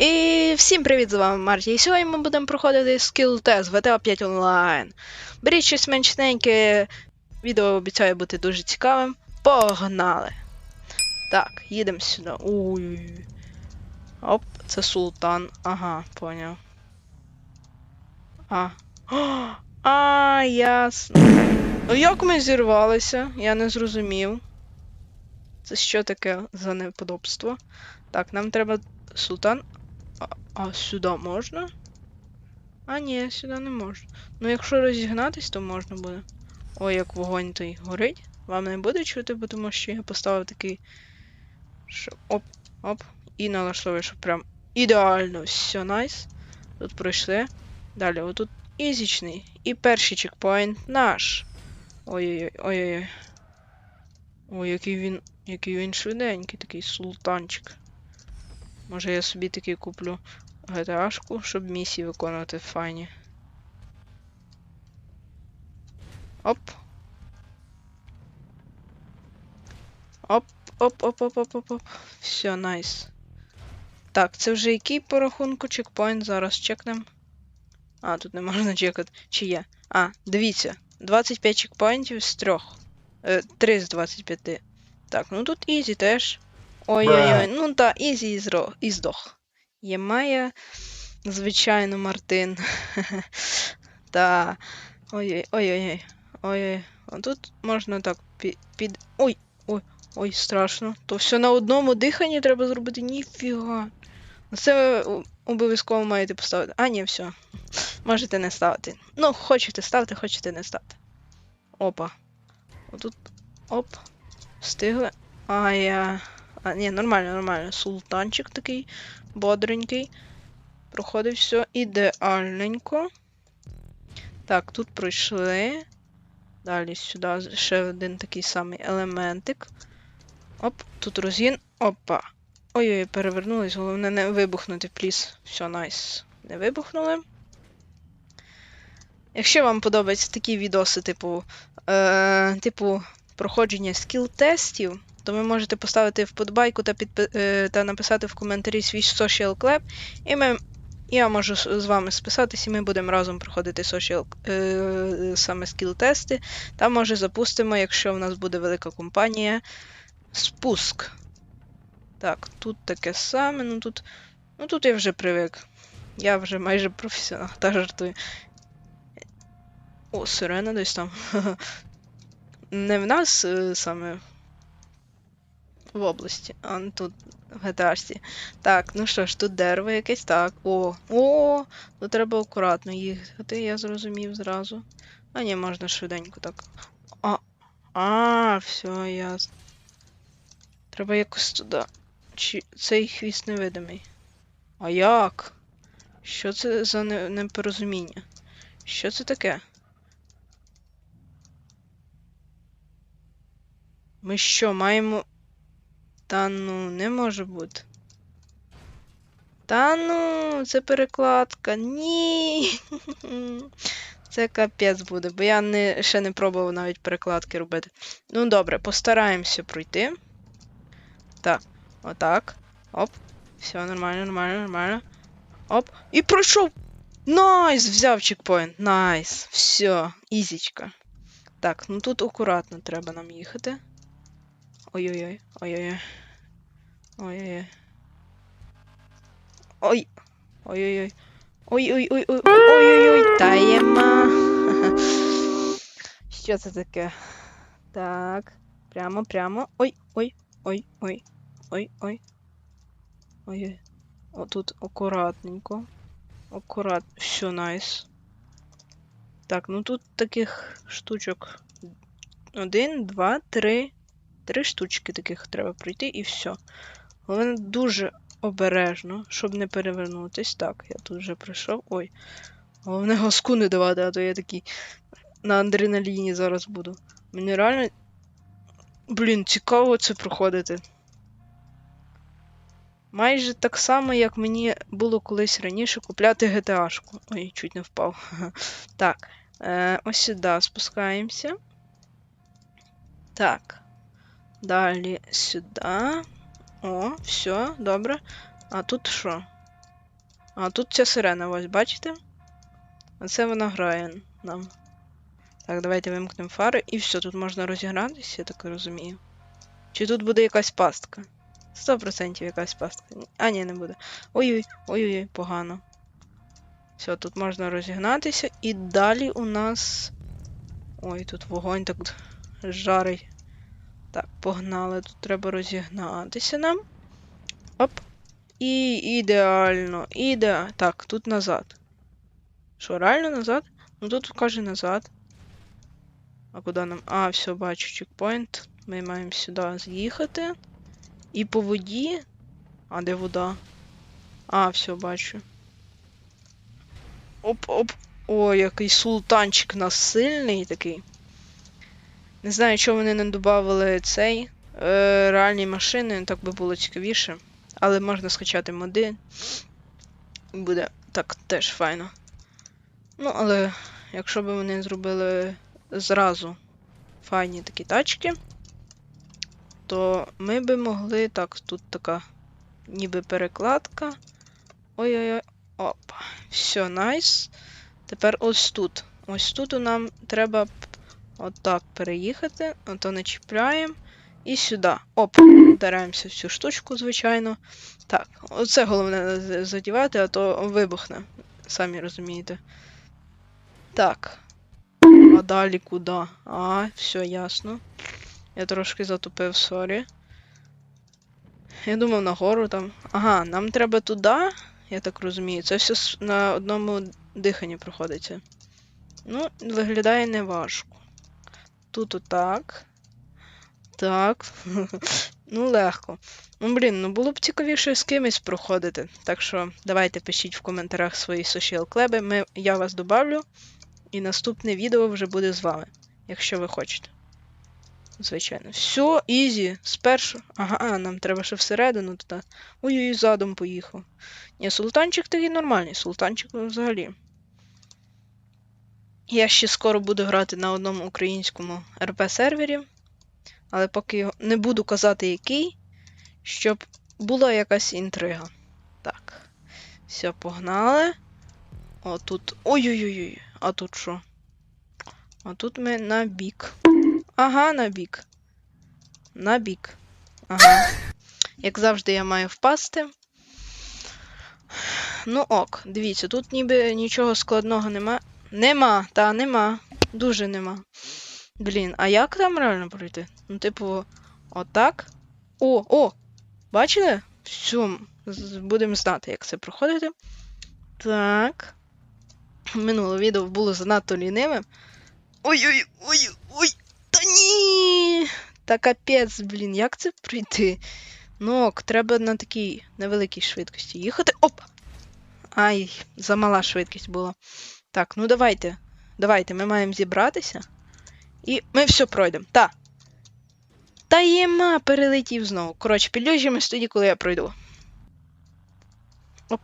І всім привіт, з вами Марті. І сьогодні ми будемо проходити скіл тест GTA 5 онлайн. Беріть щось меншненьке, відео обіцяє бути дуже цікавим. Погнали! Так, їдемо сюди. Ой. Оп, це султан. Ага, поняв. А. А, ясно. Ну як ми зірвалися? Я не зрозумів. Це що таке за неподобство? Так, нам треба султан. А, сюди можна? А, ні, сюди не можна. Ну, якщо розігнатись, то можна буде. Ой, як вогонь той горить. Вам не буде чути, бо тому що я поставив такий. Що... Оп, оп. І налаштовую, щоб прям ідеально. Все, найс. Тут пройшли. Далі, отут ізічний. І перший чекпоінт наш. Ой-ой-ой, ой-ой-ой. Ой, який він. Який він швиденький, такий султанчик. Може я собі такий куплю GTA-шку, щоб місії виконувати файні. Оп. Оп, оп, оп, оп, оп, оп, оп. Все, найс. Так, це вже який по рахунку чекпоінт? Зараз чекнем. А, тут не можна чекати. Чи є? А, дивіться. 25 чекпоінтів з 3. Е, 3 з 25. Так, ну тут ізі теж. Ой-ой-ой, ну та, і, зро... і здох. Є Майя, звичайно, Мартин. Та. Ой-ой, ой-ой-ой. Ой-ой. А тут можна так під. Ой! Ой, ой, страшно. То все на одному диханні треба зробити. Ніфіга. Це ви обов'язково маєте поставити. А, ні, все. Можете не ставити. Ну, хочете ставте, хочете не ставте. Опа. Отут. Оп. Встигли. А я. А, ні, нормально, нормально. Султанчик такий бодренький. Проходить все ідеальненько. Так, тут пройшли. Далі сюди ще один такий самий елементик. Оп, тут розгін. Опа. Ой-ой, перевернулись, головне не вибухнути, пліс. Все, найс. Не вибухнули. Якщо вам подобаються такі відоси, типу, е, типу проходження скіл-тестів, то ви можете поставити вподобайку та підпи... е, та написати в коментарі свій social club, і ми... я можу з вами списатись, і ми будемо разом проходити social... е, саме скіл-тести. Та може запустимо, якщо в нас буде велика компанія, спуск. Так, тут таке саме, ну тут. Ну тут я вже привик. Я вже майже професіонал, та жартую. О, сирена десь там. Не в нас е, саме в області, а не тут в GTA. Так, ну що ж, тут дерево якесь, так. О, о, тут треба акуратно їхати, я зрозумів зразу. А ні, можна швиденько так. А, а, все, ясно. Треба якось туди. Чи цей хвіст невидимий? А як? Що це за непорозуміння? Що це таке? Ми що, маємо. Та ну, не може бути. Та ну, це перекладка. Ні. Це капець буде, бо я не, ще не пробував навіть перекладки робити. Ну, добре, постараємося пройти. Так, отак. Оп. Все, нормально, нормально, нормально. Оп. І пройшов! Найс! Взяв чекпоінт. Найс. Все, ізічка. Так, ну тут акуратно треба нам їхати. Ой-ой-ой, ой-ой-ой. Ой-ой-ой. Ой. Ой-ой-ой. Ой-ой-ой. Ой-ой-ой. Таєма. Що це таке? Так. Прямо, прямо. Ой, ой, ой, ой. Ой, ой. Ой-ой. Отут акуратненько. Акурат. Все, найс. Так, ну тут таких штучок. Один, два, три. Три штучки таких треба пройти і все. Головне дуже обережно, щоб не перевернутись. Так, я тут вже прийшов. Ой. Головне госку не давати, а то я такий на адреналіні зараз буду. Мені реально. Блін, цікаво це проходити. Майже так само, як мені було колись раніше купляти GTA-шку. Ой, чуть не впав. Так. Е, Ось сюди спускаємося. Так. Далі сюди. О, все, добре. А тут що? А тут ця сирена, ось, бачите? Оце вона грає нам. Так, давайте вимкнемо фари і все, тут можна розігратися, я так розумію. Чи тут буде якась пастка? 100% якась пастка. А, ні, не буде. Ой-ой, ой-ой, погано. Все, тут можна розігнатися. І далі у нас. Ой, тут вогонь так жарить. Так, погнали. Тут треба розігнатися нам. Оп. І ідеально. Ідеально. Так, тут назад. Що, реально назад? Ну тут каже назад. А куди нам? А, все, бачу, чекпоінт. Ми маємо сюди з'їхати. І по воді. А де вода? А, все, бачу. Оп-оп. О, який султанчик у нас сильний такий. Не знаю, чого вони не додавали цей. Е, реальні машини, так би було цікавіше. Але можна скачати моди. Буде так теж файно. Ну, але якщо б вони зробили зразу файні такі тачки, то ми би могли. Так, тут така ніби перекладка. Ой-ой-ой. Оп. Все, найс. Тепер ось тут. Ось тут нам треба отак переїхати. Ото не чіпляємо. І сюди. Оп. Вдараємося в цю штучку, звичайно. Так, оце головне задівати, а то вибухне. Самі розумієте. Так. А далі куди? А, все ясно. Я трошки затупив, сорі. Я думав нагору там. Ага, нам треба туди, я так розумію. Це все на одному диханні проходиться. Ну, виглядає неважко. Тут отак. Так. ну, легко. Ну, блін, ну було б цікавіше з кимось проходити. Так що давайте пишіть в коментарях свої social клеби. Ми, я вас добавлю. І наступне відео вже буде з вами, якщо ви хочете. Звичайно. Все, ізі. Спершу. Ага, нам треба ще всередину туди. Ой-ой, задом поїхав. Ні, султанчик такий нормальний, султанчик ну, взагалі. Я ще скоро буду грати на одному українському РП-сервері, але поки не буду казати який, щоб була якась інтрига. Так. Все, погнали. О, тут. Ой-ой-ой. А тут що? А тут ми на бік. Ага, на бік. На бік. Ага. Як завжди, я маю впасти. Ну ок, дивіться, тут ніби нічого складного нема. Нема, та нема. Дуже нема. Блін, а як там реально пройти? Ну, типу, отак. О, о! Бачили? Все, будемо знати, як це проходити. Так. Минуле відео було занадто лінивим. Ой-ой, ой, ой, та ні! Та капець, блін, як це пройти? Ну треба на такій невеликій швидкості їхати. Оп! Ай, замала швидкість була. Так, ну давайте. Давайте, ми маємо зібратися. І ми все пройдемо. Та. Та єма, перелетів знову. Коротше, підлюжимось тоді, коли я пройду. Оп.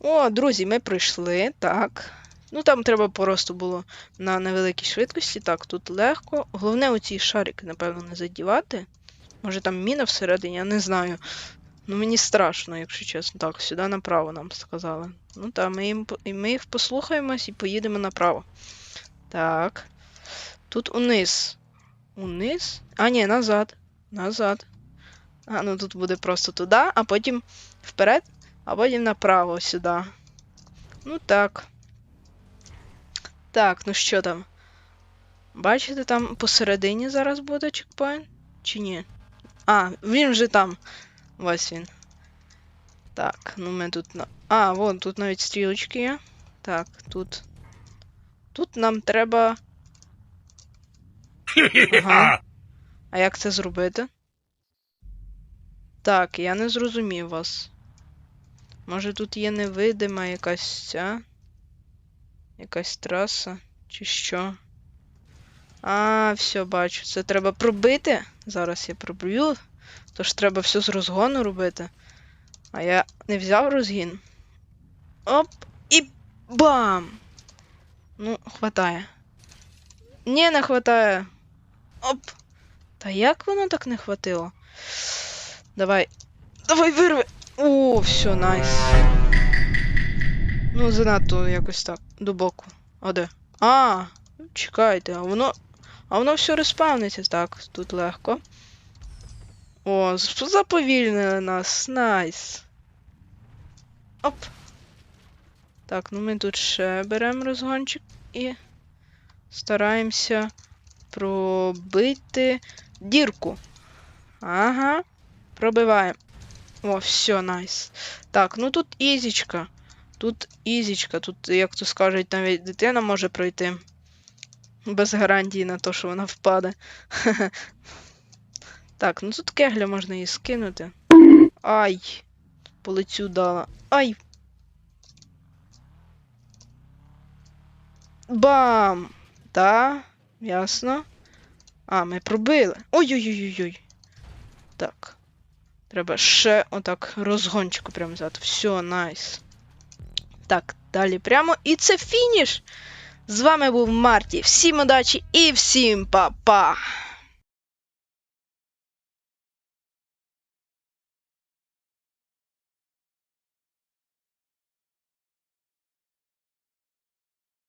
О, друзі, ми пройшли. Так. Ну там треба просто було на невеликій швидкості. Так, тут легко. Головне оці шарики, напевно, не задівати. Може там міна всередині, я не знаю. Ну мені страшно, якщо чесно. Так, сюди направо нам сказали. Ну так, ми, їм, ми їх послухаємось і поїдемо направо. Так. Тут униз. Униз? А, ні, назад. Назад. А, ну тут буде просто туди, а потім вперед, а потім направо сюди. Ну так. Так, ну що там? Бачите, там посередині зараз буде чекпоінт? Чи ні? А, він вже там. Ось він. Так, ну ми тут на. А, вон, тут навіть стрілочки є. Так, тут. Тут нам треба. Ага. А як це зробити? Так, я не зрозумів вас. Може тут є невидима якась ця. Якась траса, чи що? А, все, бачу. Це треба пробити. Зараз я проб'ю. Тож треба все з розгону робити. А я не взяв розгін. Оп! І бам! Ну, хватає. Ні, не хватає. Оп! Та як воно так не хватило? Давай. Давай вирви! О, все, найс. Ну, занадто якось так, до боку. А де? А, чекайте, а воно. А воно все респавниться. Так, тут легко. О, заповільнили нас. Найс. Оп. Так, ну ми тут ще беремо розгончик і стараємося пробити дірку. Ага. Пробиваємо. О, все, найс. Так, ну тут ізічка. Тут ізічка. Тут, як то скажуть, навіть дитина може пройти. Без гарантії на те, що вона впаде. Так, ну тут кегля можна її скинути. Ай! По лицю дала. Ай! Бам! Та, ясно. А, ми пробили. Ой-ой-ой-ой. Так. Треба ще отак розгончику прямо взяти. Все, найс. Так, далі прямо. І це фініш! З вами був Марті. Всім удачі і всім па-па!